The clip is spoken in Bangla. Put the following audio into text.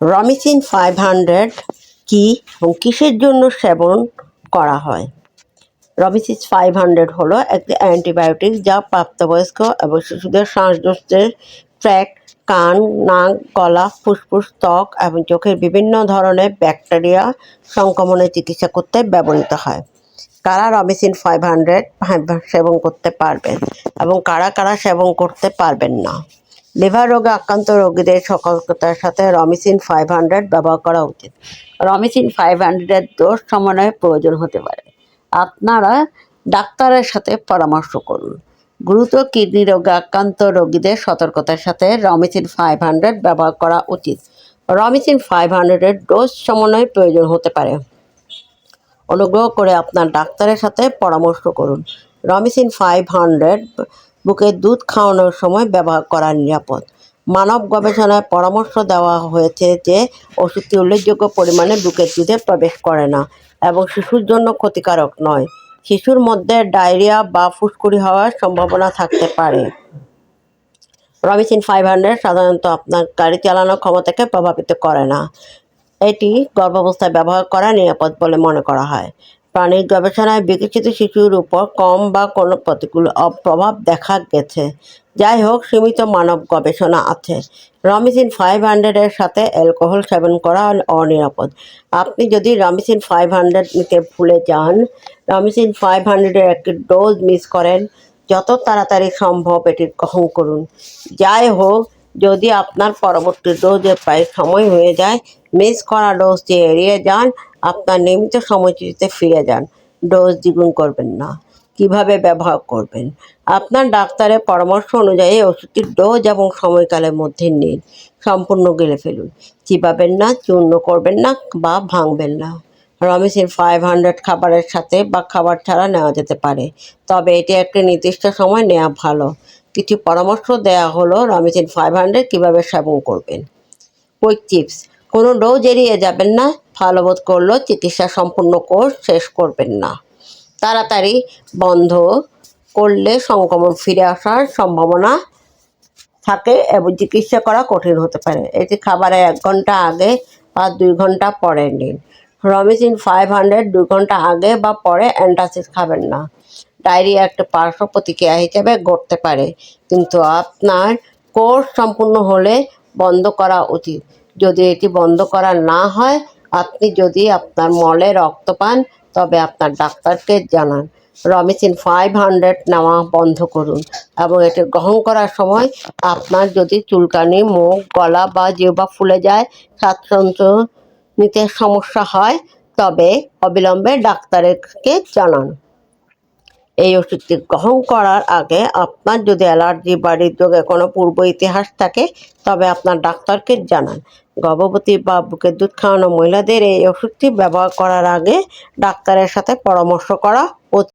রমিসিন ফাইভ হান্ড্রেড কী এবং কিসের জন্য সেবন করা হয়? রমিসিস ফাইভ হান্ড্রেড হলো একটি অ্যান্টিবায়োটিক যা প্রাপ্তবয়স্ক এবং শিশুদের শ্বাসযন্ত্রের ট্র্যাক কান, নাক, গলা, ফুসফুস, ত্বক এবং চোখের বিভিন্ন ধরনের ব্যাকটেরিয়া সংক্রমণের চিকিৎসা করতে ব্যবহৃত হয়। কারা রমিসিন ফাইভ হান্ড্রেড সেবন করতে পারবেন এবং কারা কারা সেবন করতে পারবেন না? লিভার রোগে আক্রান্ত রোগীদের সতর্কতার সাথে রমিসিন ফাইভ হান্ড্রেড ব্যবহার করা উচিত। রমিসিন ফাইভ হান্ড্রেডের দোষ সমন্বয়ের প্রয়োজন হতে পারে। আপনারা ডাক্তারের সাথে পরামর্শ করুন। গুরুতর কিডনি রোগে আক্রান্ত রোগীদের সতর্কতার সাথে রমিসিন ফাইভ হান্ড্রেড ব্যবহার করা উচিত। রমিসিন ফাইভ হান্ড্রেডের ডোজ সমন্বয়ের প্রয়োজন হতে পারে। অনুগ্রহ করে আপনার ডাক্তারের সাথে পরামর্শ করুন। রমিসিন ফাইভ হান্ড্রেড বুকের দুধ খাওয়ানোর সময় ব্যবহার করা নিরাপদ। মানব গবেষণায় পরামর্শ দেওয়া হয়েছে যে, ওষুধটি উল্লেখযোগ্য পরিমাণে বুকের দুধে প্রবেশ করে না এবং শিশুর জন্য ক্ষতিকারক নয়। শিশুর মধ্যে ডায়রিয়া বা ফুসকুড়ি হওয়ার সম্ভাবনা থাকতে পারে। রমিসিন ফাইভ হান্ড্রেড সাধারণত আপনার গাড়ি চালানোর ক্ষমতাকে প্রভাবিত করে না। এটি গর্ভাবস্থায় ব্যবহার করা নিরাপদ বলে মনে করা হয়। প্রাণীর গবেষণায় বিকশিত শিশুর উপর কম বা কোনো প্রতিকূল প্রভাব দেখা গেছে। যাই হোক, সীমিত মানব গবেষণা আছে। রমিসিন ফাইভ হান্ড্রেডের সাথে অ্যালকোহল সেবন করা অনিরাপদ। আপনি যদি রমিসিন ফাইভ হান্ড্রেড নিতে ভুলে যান, রমিসিন ফাইভ হান্ড্রেডের একটি ডোজ মিস করেন, যত তাড়াতাড়ি সম্ভব এটি গ্রহণ করুন। যাই হোক, যদি আপনার পরবর্তী ডোজের প্রায় সময় হয়ে যায় মিস করা ডোজটি এড়িয়ে যান আপনার নিয়মিত সময়সূচিতে ফিরে যান। ডোজ দ্বিগুণ করবেন না। কীভাবে ব্যবহার করবেন? আপনার ডাক্তারের পরামর্শ অনুযায়ী ওষুধটির ডোজ এবং সময়কালের মধ্যে নিন। সম্পূর্ণ গেলে ফেলুন। চিবাবেন না, চূর্ণ করবেন না বা ভাঙবেন না। রমিসিন ফাইভ হান্ড্রেড খাবারের সাথে বা খাবার ছাড়া নেওয়া যেতে পারে। তবে এটি একটি নির্দিষ্ট সময় নেওয়া ভালো। কিছু পরামর্শ দেওয়া হলো রমিসিন ফাইভ হান্ড্রেড কীভাবে সেবন করবেন। কুইক চিপস কোনো ডোজ এড়িয়ে যাবেন না। ভালো বোধ চিকিৎসা সম্পূর্ণ কোর্স শেষ করবেন না। তাড়াতাড়ি বন্ধ করলে সংক্রমণ ফিরে আসার সম্ভাবনা থাকে এবং চিকিৎসা করা কঠিন হতে পারে। এটি খাবারের এক ঘণ্টা আগে বা দুই ঘণ্টা পরে নিন। রমিসিন ফাইভ হান্ড্রেড দুই ঘণ্টা আগে বা পরে অ্যান্টাসিড খাবেন না। ডায়রিয়া একটা পার্শ্ব প্রতিক্রিয়া হিসেবে ঘটতে পারে, কিন্তু আপনার কোর্স সম্পূর্ণ হলে বন্ধ করা উচিত। যদি এটি বন্ধ করা না হয় আপনি যদি আপনার মলে রক্ত পান, তবে আপনার ডাক্তারকে জানান। রমিসিন ফাইভ হান্ড্রেড নেওয়া বন্ধ করুন এবং এটি গ্রহণ করার সময় আপনার যদি চুলকানি, মুখ, গলা বা জিহ্বা ফুলে যায় স্বাস্থ্য নিতে সমস্যা হয়, তবে অবিলম্বে ডাক্তারকে জানান। এই ওষুধটি গ্রহণ করার আগে আপনার যদি অ্যালার্জি বা হৃদরোগের কোনো পূর্ব ইতিহাস থাকে, তবে আপনার ডাক্তারকে জানান। গর্ভবতী বা বুকের দুধ খাওয়ানো মহিলাদের এই ওষুধটি ব্যবহার করার আগে ডাক্তারের সাথে পরামর্শ করা